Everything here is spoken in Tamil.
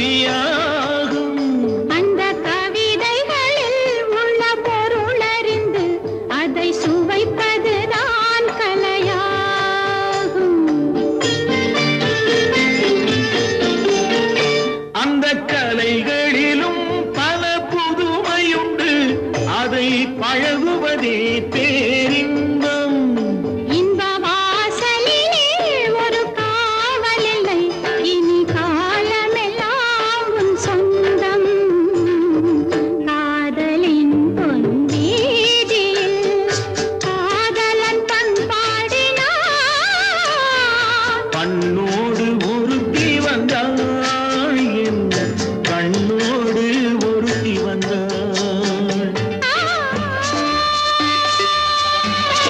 கவியாகும். அந்த கவிதைகளில் உள்ள பொருள் அறிந்து அதை சுவைப்பது தான் கலையாகும். அந்த கலைகளிலும் பல புதுமையுண்டு. அதை பழகுவதே பேரி கண்ணோடு ஒரு